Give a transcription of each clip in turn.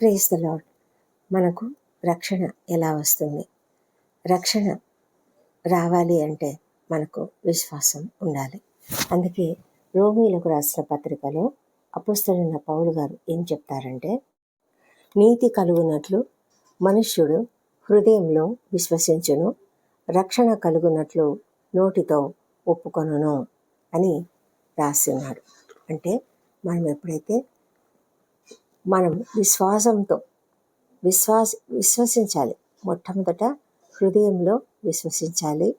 Praise the lord మనకు రక్షణ ఎలా వస్తుంది? రక్షణ రావాలి అంటే మనకు విశ్వాసం ఉండాలి. అందుకే రోమీలకు రాసిన పత్రికలో అపుస్తలున్న పౌలు గారు ఏం చెప్తారంటే నీతి కలుగునట్లు మనుష్యుడు హృదయంలో విశ్వసించును రక్షణ కలుగునట్లు నోటితో ఒప్పుకొనును అని రాస్తున్నాడు అంటే మనం ఎప్పుడైతే మనం విశ్వాసంతో విశ్వాస విశ్వసించాలి. మొట్టమొదట హృదయంలో విశ్వసించాలి.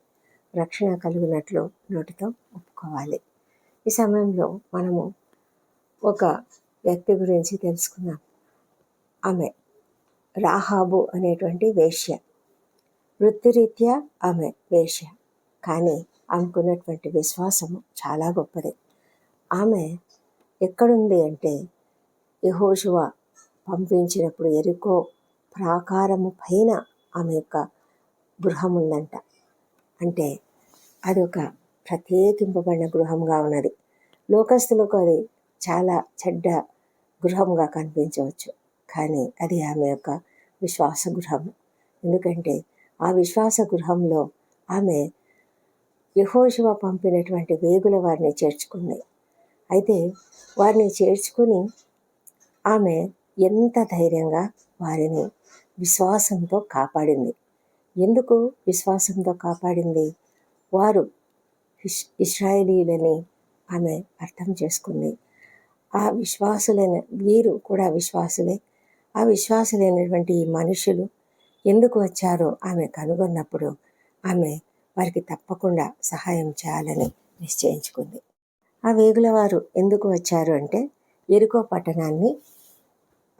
రక్షణ కలిగినట్లు నోటితో ఒప్పుకోవాలి. ఈ సమయంలో మనము ఒక వ్యక్తి గురించి తెలుసుకున్నాం ఆమె రాహాబు అనేటువంటి వేష్య వృత్తిరీత్యా ఆమె వేష్య కానీ ఆమెకున్నటువంటి విశ్వాసము చాలా గొప్పది. ఆమె ఎక్కడుంది అంటే యహోశువ పంపించినప్పుడు ఎరుకో ప్రాకారము పైన ఆమె యొక్క గృహం ఉందంట అంటే అది ఒక ప్రత్యేకింపబడిన గృహంగా ఉన్నది. లోకస్తులకు అది చాలా చెడ్డ గృహంగా కనిపించవచ్చు. కానీ అది ఆమె యొక్క విశ్వాస గృహం ఎందుకంటే ఆ విశ్వాస గృహంలో ఆమె యహోశివ పంపినటువంటి వేగుల వారిని చేర్చుకుంది. అయితే వారిని చేర్చుకుని ఆమె ఎంత ధైర్యంగా వారిని విశ్వాసంతో కాపాడింది. ఎందుకు విశ్వాసంతో కాపాడింది? వారు ఇష్ ఇస్రాయేలీలని ఆమె అర్థం చేసుకుంది. ఆ విశ్వాసులైన వీరు కూడా విశ్వాసులే. ఆ విశ్వాసులైనటువంటి ఈ మనుషులు ఎందుకు వచ్చారో ఆమె కనుగొన్నప్పుడు ఆమె వారికి తప్పకుండా సహాయం చేయాలని నిశ్చయించుకుంది. ఆ వేగుల వారు ఎందుకు వచ్చారు అంటే ఎరుకో పట్టణాన్ని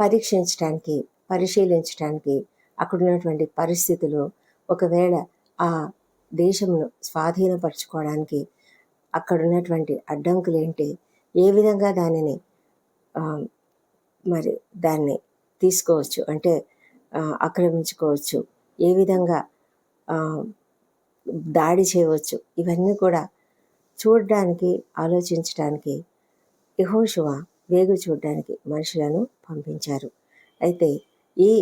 పరీక్షించడానికి పరిశీలించడానికి అక్కడ ఉన్నటువంటి పరిస్థితులు ఒకవేళ ఆ దేశంను స్వాధీనపరచుకోవడానికి అక్కడ ఉన్నటువంటి అడ్డంకులు ఏంటి ఏ విధంగా దానిని మరి దాన్ని తీసుకోవచ్చు? అంటే ఆక్రమించుకోవచ్చు? ఏ విధంగా దాడి చేయవచ్చు? ఇవన్నీ కూడా చూడడానికి ఆలోచించడానికి యహోషువ వేగు చూడడానికి మనుషులను పంపించారు. అయితే ఈ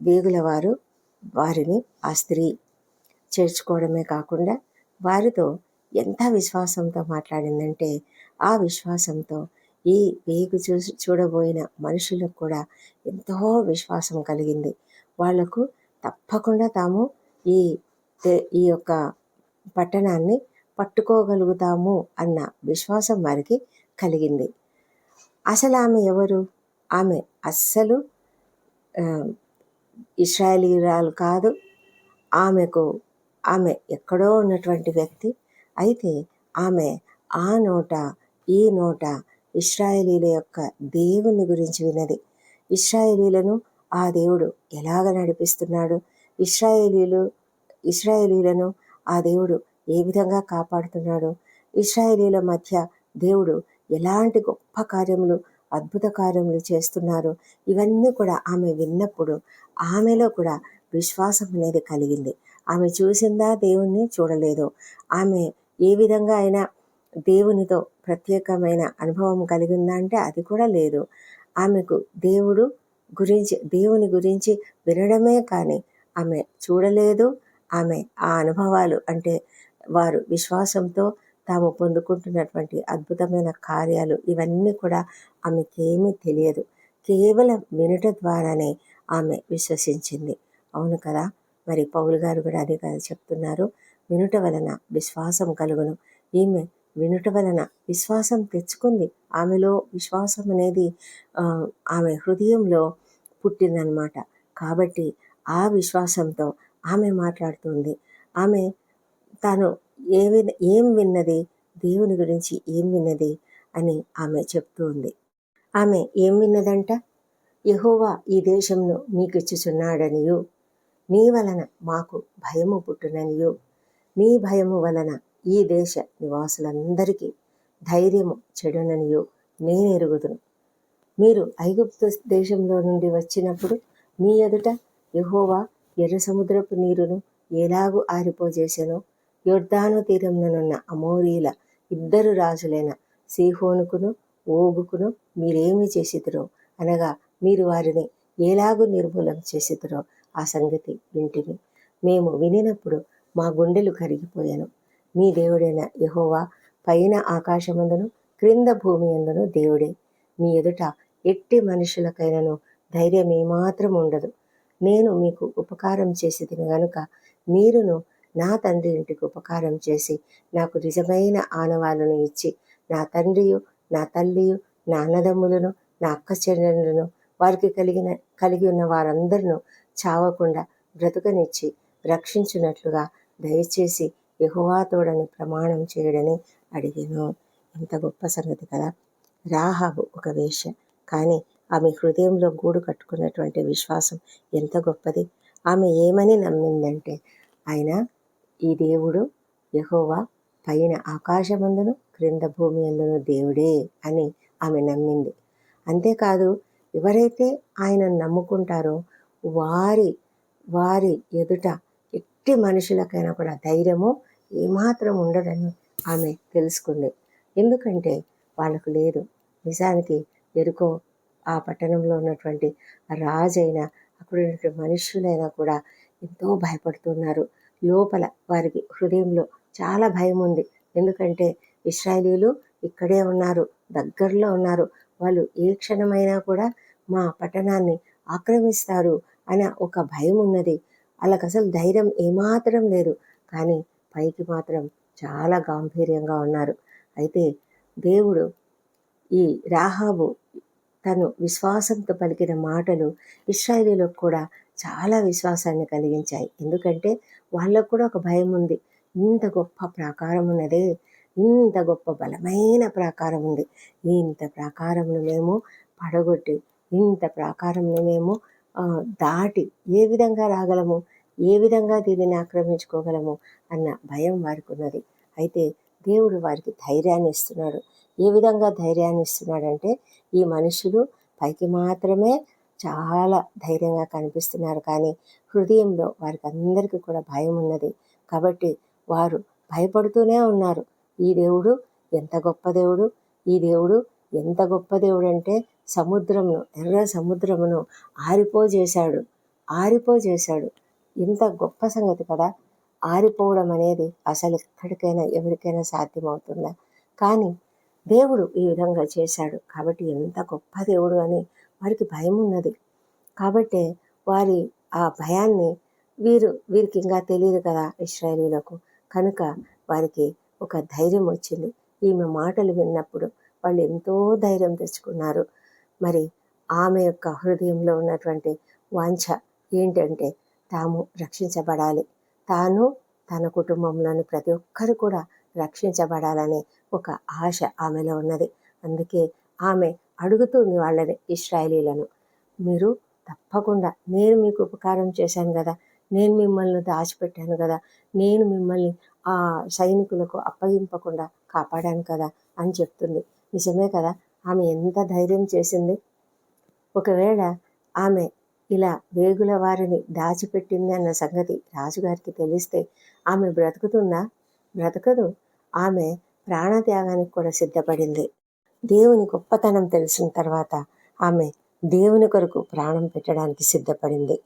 వేగుల వారు వారిని ఆ స్త్రీ చేర్చుకోవడమే కాకుండా వారితో ఎంత విశ్వాసంతో మాట్లాడిందంటే ఆ విశ్వాసంతో ఈ వేగు చూ చూడబోయిన మనుషులకు కూడా ఎంతో విశ్వాసం కలిగింది. వాళ్ళకు తప్పకుండా తాము ఈ ఈ యొక్క పట్టణాన్ని పట్టుకోగలుగుతాము అన్న విశ్వాసం వారికి కలిగింది. అసలు ఆమె ఎవరు? ఆమె అస్సలు ఇస్రాయలీరాలు ఇస్రాయేలీరాలు కాదు. ఆమెకు ఆమె ఎక్కడో ఉన్నటువంటి వ్యక్తి. అయితే ఆమె ఆ నోట ఈ నోట ఇస్రాయేలీల యొక్క దేవుని గురించి విన్నది. ఇస్రాయేలీలను ఆ దేవుడు ఎలాగ నడిపిస్తున్నాడు? ఇస్రాయేలీలు ఇస్రాయేలీలను ఆ దేవుడు ఏ విధంగా కాపాడుతున్నాడు? ఇస్రాయేలీల మధ్య దేవుడు ఎలాంటి గొప్ప కార్యములు అద్భుత కార్యములు చేస్తున్నారు ఇవన్నీ కూడా ఆమె విన్నప్పుడు ఆమెలో కూడా విశ్వాసం అనేది కలిగింది. ఆమె చూసిందా దేవుణ్ణి చూడలేదు? ఆమె ఏ విధంగా అయినా దేవునితో ప్రత్యేకమైన అనుభవం కలిగిందా అంటే అది కూడా లేదు. ఆమెకు దేవుడు గురించి దేవుని గురించి వినడమే కానీ ఆమె చూడలేదు. ఆమె ఆ అనుభవాలు అంటే వారు విశ్వాసంతో తాము పొందుకుంటున్నటువంటి అద్భుతమైన కార్యాలు ఇవన్నీ కూడా ఆమెకేమీ తెలియదు. కేవలం వినుట ద్వారానే ఆమె విశ్వసించింది. అవును కదా? మరి పౌలు గారు కూడా అదే కదా చెప్తున్నారు. వినుట వలన విశ్వాసం కలుగును. ఈమె వినుట వలన విశ్వాసం తెచ్చుకుంది. ఆమెలో విశ్వాసం అనేది ఆమె హృదయంలో పుట్టిందనమాట కాబట్టి ఆ విశ్వాసంతో ఆమె మాట్లాడుతుంది. ఆమె తాను ఏ ఏం విన్నది? దేవుని గురించి ఏం విన్నది? అని ఆమె చెప్తూ ఉంది ఆమె ఏం విన్నదంట? యహోవా ఈ దేశంను మీకు ఇచ్చుచున్నాడనియు మీ వలన మాకు భయము పుట్టుననియు. మీ భయము వలన ఈ దేశ నివాసులందరికీ ధైర్యము చెడుననియు. నేను ఎరుగుదును. మీరు ఐగుప్తు దేశంలో నుండి వచ్చినప్పుడు మీ ఎదుట యహోవా ఎర్ర సముద్రపు నీరును ఎలాగూ ఆరిపోజేసెనో? యొర్దాను తీరంలోనున్న అమోరీల ఇద్దరు రాజులైన సీహోనుకును ఓగుకును మీరేమి చేసిదిరో అనగా మీరు వారిని ఎలాగూ నిర్మూలం చేసిద్దరో ఆ సంగతి వింటిని మేము వినినప్పుడు మా గుండెలు కరిగిపోయాను. మీ దేవుడైన యహోవా పైన ఆకాశమందును క్రింద భూమి అందును దేవుడే. మీ ఎదుట ఎట్టి మనుషులకైనను ధైర్యం ఏమాత్రం ఉండదు నేను మీకు ఉపకారం చేసేది కనుక మీరును నా తండ్రి ఇంటికి ఉపకారం చేసి నాకు నిజమైన ఆనవాలను ఇచ్చి నా తండ్రియు నా తల్లియు నా అన్నదమ్ములను నా అక్క చెల్లెలను వారికి కలిగిన కలిగి ఉన్న వారందరినూ చావకుండా బ్రతుకనిచ్చి రక్షించినట్లుగా దయచేసి యహువాతోడని ప్రమాణం చేయడని అడిగాను. ఎంత గొప్ప సంగతి కదా! రాహాబు ఒక వేష. కానీ ఆమె హృదయంలో గూడు కట్టుకున్నటువంటి విశ్వాసం ఎంత గొప్పది! ఆమె ఏమని నమ్మిందంటే ఆయన ఈ దేవుడు యహోవా పైన ఆకాశమందును క్రింద భూమి అందును దేవుడే అని ఆమె నమ్మింది. అంతేకాదు ఎవరైతే ఆయన నమ్ముకుంటారో వారి వారి ఎదుట ఎట్టి మనుషులకైనా కూడా ధైర్యము ఏమాత్రం ఉండదని ఆమె తెలుసుకుంది. ఎందుకంటే వాళ్ళకు లేదు. నిజానికి ఎరుకో ఆ పట్టణంలో ఉన్నటువంటి రాజైన అక్కడ ఉన్నటువంటి మనుషులైనా కూడా ఎంతో భయపడుతున్నారు. లోపల వారికి హృదయంలో చాలా భయం ఉంది. ఎందుకంటే ఇస్రాయేలీలు ఇక్కడే ఉన్నారు దగ్గరలో ఉన్నారు. వాళ్ళు ఏ క్షణమైనా కూడా మా పట్టణాన్ని ఆక్రమిస్తారు అనే ఒక భయం ఉన్నది. వాళ్ళకి అసలు ధైర్యం ఏమాత్రం లేదు. కానీ పైకి మాత్రం చాలా గాంభీర్యంగా ఉన్నారు. అయితే దేవుడు ఈ రాహాబు తను విశ్వాసంతో పలికిన మాటలు ఇస్రాయేలీలకు కూడా చాలా విశ్వాసాన్ని కలిగించాయి. ఎందుకంటే వాళ్ళకు కూడా ఒక భయం ఉంది. ఇంత గొప్ప ప్రాకారం ఉన్నదే ఇంత గొప్ప బలమైన ప్రాకారం ఉంది. ఇంత ప్రాకారంను మేము పడగొట్టి ఇంత ప్రాకారంను మేము దాటి ఏ విధంగా రాగలము? ఏ విధంగా దీనిని ఆక్రమించుకోగలము? అన్న భయం వారికి ఉన్నది. అయితే దేవుడు వారికి ధైర్యాన్ని ఇస్తున్నాడు. ఏ విధంగా ధైర్యాన్ని ఇస్తున్నాడంటే ఈ మనుషులు పైకి మాత్రమే చాలా ధైర్యంగా కనిపిస్తున్నారు. కానీ హృదయంలో వారికి అందరికీ కూడా భయం ఉన్నది. కాబట్టి వారు భయపడుతూనే ఉన్నారు. ఈ దేవుడు ఎంత గొప్ప దేవుడు? ఈ దేవుడు ఎంత గొప్ప దేవుడు అంటే సముద్రమును ఎర్ర సముద్రమును ఆరిపోజేశాడు. ఆరిపోజేశాడు. ఇంత గొప్ప సంగతి కదా! ఆరిపోవడం అనేది అసలు ఎక్కడికైనా ఎవరికైనా సాధ్యమవుతుందా? కానీ దేవుడు ఈ విధంగా చేశాడు. కాబట్టి ఎంత గొప్ప దేవుడు అని వారికి భయం ఉన్నది కాబట్టే వారి ఆ భయాన్ని వీరు వీరికి ఇంకా తెలియదు కదా ఇస్రాయేలీలకు కనుక వారికి ఒక ధైర్యం వచ్చింది. ఈమె మాటలు విన్నప్పుడు వాళ్ళు ఎంతో ధైర్యం తెచ్చుకున్నారు. మరి ఆమె యొక్క హృదయంలో ఉన్నటువంటి వాంఛ ఏంటంటే తాము రక్షించబడాలి. తాను తన కుటుంబంలోని ప్రతి ఒక్కరు కూడా రక్షించబడాలనే ఒక ఆశ ఆమెలో ఉన్నది. అందుకే ఆమె అడుగుతుంది వాళ్ళని ఇస్రాయలీలను మీరు తప్పకుండా నేను మీకు ఉపకారం చేశాను కదా నేను మిమ్మల్ని దాచిపెట్టాను కదా నేను మిమ్మల్ని ఆ సైనికులకు అప్పగింపకుండా కాపాడాను కదా అని చెప్తుంది. నిజమే కదా? ఆమె ఎంత ధైర్యం చేసింది? ఒకవేళ ఆమె ఇలా వేగుల వారిని దాచిపెట్టింది అన్న సంగతి రాజుగారికి తెలిస్తే ఆమె బ్రతుకుతుందా? బ్రతకదు. ఆమె ప్రాణత్యాగానికి కూడా సిద్ధపడింది. దేవుని గొప్పతనం తెలిసిన తర్వాత ఆమె దేవుని కొరకు ప్రాణం పెట్టడానికి సిద్ధపడింది.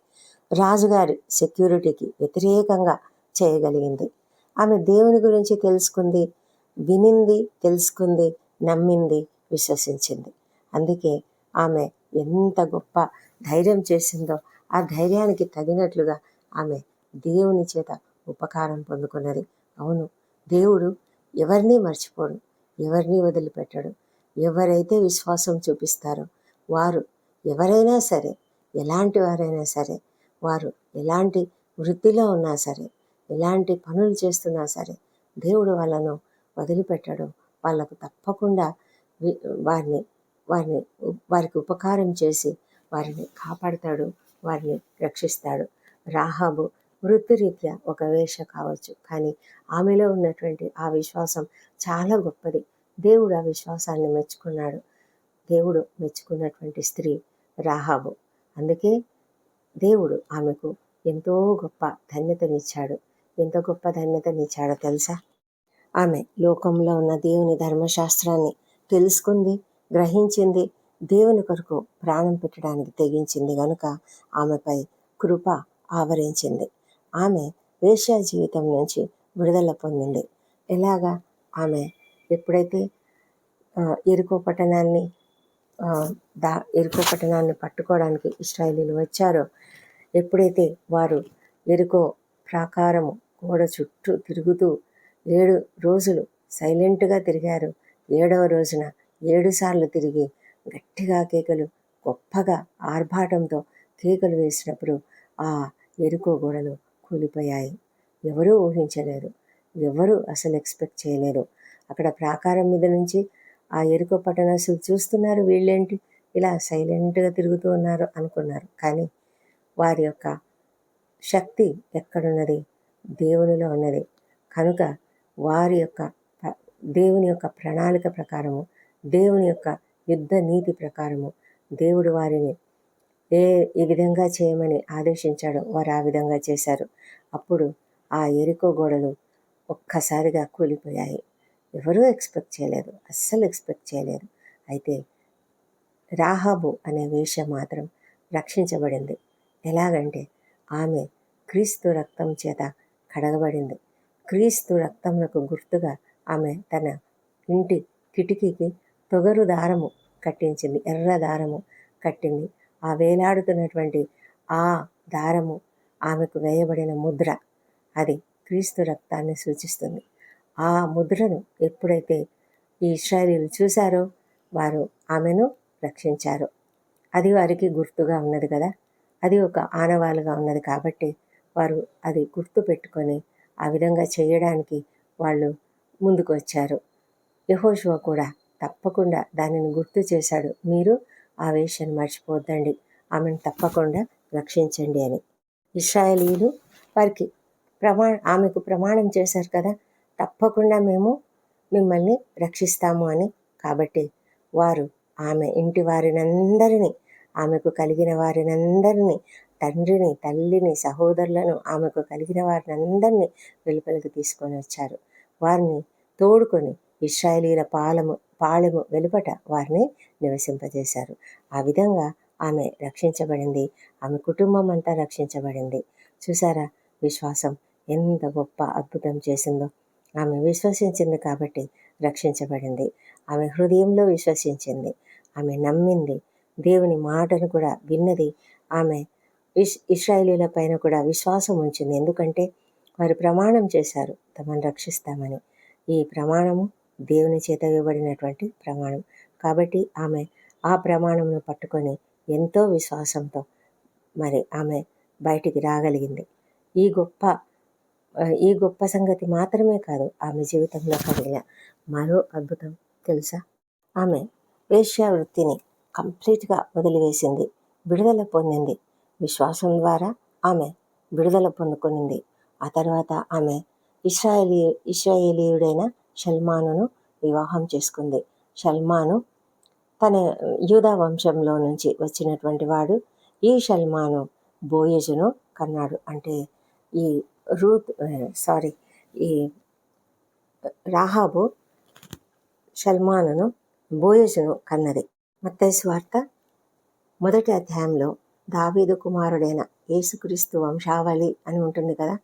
రాజుగారి సెక్యూరిటీకి వ్యతిరేకంగా చేయగలిగింది. ఆమె దేవుని గురించి తెలుసుకుంది వినింది తెలుసుకుంది నమ్మింది విశ్వసించింది. అందుకే ఆమె ఎంత గొప్ప ధైర్యం చేసిందో ఆ ధైర్యానికి తగినట్లుగా ఆమె దేవుని చేత ఉపకారం పొందుకున్నది. అవును దేవుడు ఎవరిని మర్చిపోడు ఎవరిని వదిలిపెట్టడు. ఎవరైతే విశ్వాసం చూపిస్తారో వారు ఎవరైనా సరే ఎలాంటి వారైనా సరే వారు ఎలాంటి వృత్తిలో ఉన్నా సరే ఎలాంటి పనులు చేస్తున్నా సరే దేవుడు వాళ్ళను వదిలిపెట్టడం. వాళ్ళకు తప్పకుండా వారిని వారిని వారికి ఉపకారం చేసి వారిని కాపాడతాడు వారిని రక్షిస్తాడు. రాహాబు వృత్తిరీత్యా ఒక వేష కావచ్చు. కానీ ఆమెలో ఉన్నటువంటి ఆ విశ్వాసం చాలా గొప్పది. దేవుడు ఆ విశ్వాసాన్ని మెచ్చుకున్నాడు. దేవుడు మెచ్చుకున్నటువంటి స్త్రీ రాహాబు. అందుకే దేవుడు ఆమెకు ఎంతో గొప్ప ధన్యతనిచ్చాడు. ఎంత గొప్ప ధన్యతనిచ్చాడో తెలుసా? ఆమె లోకంలో ఉన్న దేవుని ధర్మశాస్త్రాన్ని తెలుసుకుంది గ్రహించింది దేవుని కొరకు ప్రాణం పెట్టడానికి తెగించింది గనుక ఆమెపై కృప ఆవరించింది. ఆమె వేశ్యా జీవితం నుంచి విడుదల పొందింది. ఎలాగా? ఆమె ఎప్పుడైతే ఎరుకో పట్టణాన్ని దా ఎరుకో పట్టణాన్ని పట్టుకోవడానికి ఇస్రాయేలీలు వచ్చారో ఎప్పుడైతే వారు ఎరుకో ప్రాకారము గోడ చుట్టూ తిరుగుతూ ఏడు రోజులు సైలెంట్గా తిరిగారు ఏడవ రోజున ఏడు సార్లు తిరిగి గట్టిగా కేకలు గొప్పగా ఆర్భాటంతో కేకలు వేసినప్పుడు ఆ ఎరుకో గోడలు కూలిపోయాయి. ఎవరూ ఊహించలేరు ఎవరు అసలు ఎక్స్పెక్ట్ చేయలేరు అక్కడ ప్రాకారం మీద నుంచి ఆ ఎరుకో పట్టణాసులు చూస్తున్నారు వీళ్ళేంటి? ఇలా సైలెంట్గా తిరుగుతూ ఉన్నారు అనుకున్నారు. కానీ వారి యొక్క శక్తి ఎక్కడున్నది? దేవునిలో ఉన్నది. కనుక వారి యొక్క దేవుని యొక్క ప్రణాళిక ప్రకారము దేవుని యొక్క యుద్ధ నీతి ప్రకారము దేవుడు వారిని ఏ ఈ విధంగా చేయమని ఆదేశించాడో వారు ఆ విధంగా చేశారు. అప్పుడు ఆ ఎరుకో గోడలు ఒక్కసారిగా కూలిపోయాయి. ఎవరూ ఎక్స్పెక్ట్ చేయలేదు అస్సలు ఎక్స్పెక్ట్ చేయలేదు. అయితే రాహాబు అనే వేష మాత్రం రక్షించబడింది. ఎలాగంటే ఆమె క్రీస్తు రక్తం చేత కడగబడింది. క్రీస్తు రక్తంకు గుర్తుగా ఆమె తన ఇంటి కిటికీకి తొగరు దారము కట్టించింది ఎర్ర దారము కట్టింది. ఆ వేలాడుతున్నటువంటి ఆ దారము ఆమెకు వేయబడిన ముద్ర అది క్రీస్తు రక్తాన్ని సూచిస్తుంది. ఆ ముద్రను ఎప్పుడైతే ఈ ఇస్రాయేలీలు చూశారో వారు ఆమెను రక్షించారు. అది వారికి గుర్తుగా ఉన్నది కదా? అది ఒక ఆనవాలుగా ఉన్నది కాబట్టి వారు అది గుర్తు పెట్టుకొని ఆ విధంగా చేయడానికి వాళ్ళు ముందుకు వచ్చారు. యహోశివ కూడా తప్పకుండా దానిని గుర్తు చేశాడు. మీరు ఆ వేషను మర్చిపోద్దండి ఆమెను తప్పకుండా రక్షించండి అని. ఇస్రాయలీలు వారికి ప్రమా ఆమెకు ప్రమాణం చేశారు కదా? తప్పకుండా మేము మిమ్మల్ని రక్షిస్తాము అని. కాబట్టి వారు ఆమె ఇంటి వారినందరినీ ఆమెకు కలిగిన వారినందరినీ తండ్రిని తల్లిని సహోదరులను ఆమెకు కలిగిన వారినందరినీ వెలుపలికి తీసుకొని వచ్చారు. వారిని తోడుకొని ఇస్రాయేలీల పాలము పాళెము వెలుపట వారిని నివసింపజేశారు. ఆ విధంగా ఆమె రక్షించబడింది. ఆమె కుటుంబం అంతా రక్షించబడింది. చూసారా విశ్వాసం ఎంత గొప్ప అద్భుతం చేసిందో. ఆమె విశ్వసించింది కాబట్టి రక్షించబడింది. ఆమె హృదయంలో విశ్వసించింది. ఆమె నమ్మింది. దేవుని మాటను కూడా విన్నది. ఆమె ఇష్ ఇస్రాయేలీల పైన కూడా విశ్వాసం ఉంచింది. ఎందుకంటే వారు ప్రమాణం చేశారు. తమను రక్షిస్తామని. ఈ ప్రమాణము దేవుని చేత ఇవ్వబడినటువంటి ప్రమాణం. కాబట్టి ఆమె ఆ ప్రమాణమును పట్టుకొని ఎంతో విశ్వాసంతో మరి ఆమె బయటికి రాగలిగింది. ఈ గొప్ప ఈ గొప్ప సంగతి మాత్రమే కాదు ఆమె జీవితంలో కలిగిన మరో అద్భుతం తెలుసా? ఆమె వేశ్యా వృత్తిని కంప్లీట్గా వదిలివేసింది విడుదల పొందింది. విశ్వాసం ద్వారా ఆమె విడుదల పొందుకునింది. ఆ తర్వాత ఆమె ఇస్రాయేలీ ఇస్రాయేలీయుడైన షల్మానును వివాహం చేసుకుంది. షల్మాను తన యూదా వంశంలో నుంచి వచ్చినటువంటి వాడు. ఈ షల్మాను బోయజును కన్నాడు. అంటే ఈ రూత్ సారీ ఈ రాహాబు షల్మానును బోయజును కన్నది. మత్తయి వార్త మొదటి అధ్యాయంలో దావీదు కుమారుడైన యేసుక్రీస్తు వంశావళి అని ఉంటుంది కదా?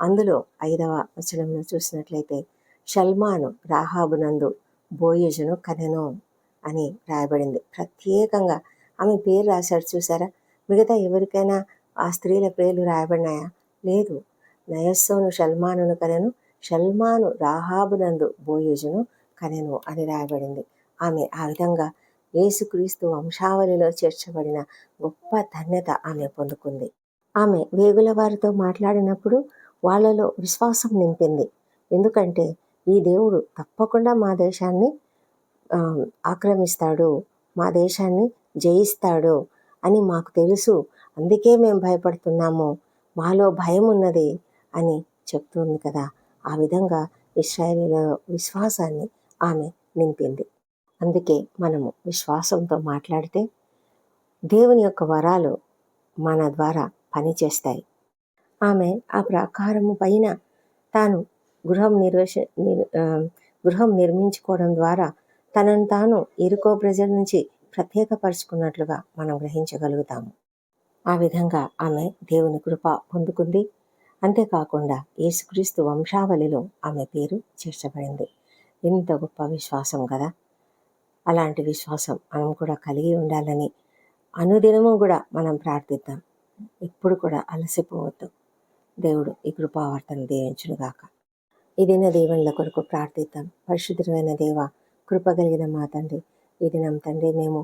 అందులో ఐదవ వచనంలో చూసినట్లయితే షల్మాను రాహాబునందు బోయజును కనెను అని రాయబడింది. ప్రత్యేకంగా ఆమె పేరు రాశాడు చూసారా? మిగతా ఎవరికైనా ఆ స్త్రీల పేర్లు రాయబడినాయా? లేదు. నయస్సోను షల్మానును కనెను షల్మాను రాహాబునందు బోయోజును కనెను అని రాయబడింది. ఆమె ఆ విధంగా యేసుక్రీస్తు వంశావళిలో చేర్చబడిన గొప్ప ధన్యత ఆమె పొందుకుంది. ఆమె వేగుల వారితో మాట్లాడినప్పుడు వాళ్ళలో విశ్వాసం నింపింది. ఎందుకంటే ఈ దేవుడు తప్పకుండా మా దేశాన్ని ఆక్రమిస్తాడు మా దేశాన్ని జయిస్తాడు అని మాకు తెలుసు. అందుకే మేము భయపడుతున్నాము. మాలో భయం ఉన్నది అని చెప్తుంది కదా. ఆ విధంగా ఇస్రాయేలీల విశ్వాసాన్ని ఆమె నింపింది. అందుకే మనము విశ్వాసంతో మాట్లాడితే దేవుని యొక్క వరాలు మన ద్వారా పనిచేస్తాయి. ఆమె ఆ ప్రాకారము పైన తాను గృహం నిర్వశ నిర్ గృహం నిర్మించుకోవడం ద్వారా తనను తాను ఇరుకో ప్రజల నుంచి ప్రత్యేకపరుచుకున్నట్లుగా మనం గ్రహించగలుగుతాము. ఆ విధంగా ఆమె దేవుని కృప పొందుకుంది. అంతేకాకుండా యేసుక్రీస్తు వంశావళిలో ఆమె పేరు చేర్చబడింది. ఎంత గొప్ప విశ్వాసం కదా అలాంటి విశ్వాసం మనం కూడా కలిగి ఉండాలని అనుదినము కూడా మనం ప్రార్థిద్దాం. ఎప్పుడు కూడా అలసిపోవద్దు. దేవుడు ఈ కృపావర్తను దీవించునుగాక. ఇదిన దేవుళ్ళ కొరకు ప్రార్థిద్దాం. పరిశుద్ధమైన దేవ కృపగలిగిన మా తండ్రి ఈ దినం తండ్రి మేము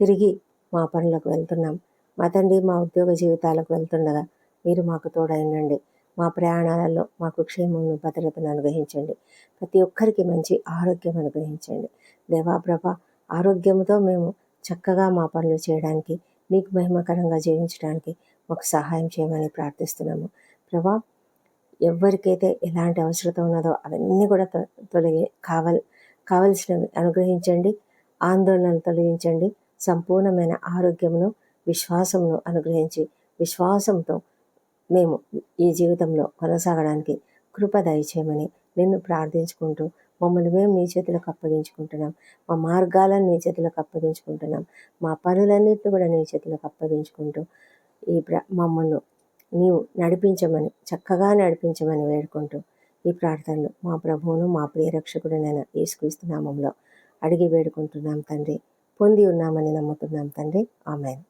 తిరిగి మా పనులకు వెళ్తున్నాం. మా తండ్రి మా ఉద్యోగ జీవితాలకు వెళ్తుండగా మీరు మాకు తోడైనండి మా ప్రయాణాలలో మాకు క్షేమము భద్రతను అనుగ్రహించండి. ప్రతి ఒక్కరికి మంచి ఆరోగ్యం అనుగ్రహించండి. దేవాప్రభ ఆరోగ్యంతో మేము చక్కగా మా పనులు చేయడానికి నీకు మహిమకరంగా జీవించడానికి మాకు సహాయం చేయమని ప్రార్థిస్తున్నాము. ప్రభా ఎవరికైతే ఎలాంటి అవసరత ఉన్నదో అవన్నీ కూడా తొలగి కావల్ కావలసినవి అనుగ్రహించండి. ఆందోళనలు తొలగించండి. సంపూర్ణమైన ఆరోగ్యమును విశ్వాసమును అనుగ్రహించి విశ్వాసంతో మేము ఈ జీవితంలో కొనసాగడానికి కృప దయచేయమని నిన్ను ప్రార్థించుకుంటూ మమ్మల్ని మేము నీ చేతులకు అప్పగించుకుంటున్నాం. మా మార్గాలను నీ చేతులకు అప్పగించుకుంటున్నాం. మా పనులన్నింటిని కూడా నీ చేతులకు అప్పగించుకుంటూ ఈ ప్ర మమ్మల్ని నీవు నడిపించమని చక్కగా నడిపించమని వేడుకుంటూ ఈ ప్రార్థనలు మా ప్రభువును మా ప్రియరక్షకుడునైన యేసుక్రీస్తు నామంలో అడిగి వేడుకుంటున్నాం తండ్రి. పొంది ఉన్నామని నమ్ముతున్నాం తండ్రి. ఆమెను.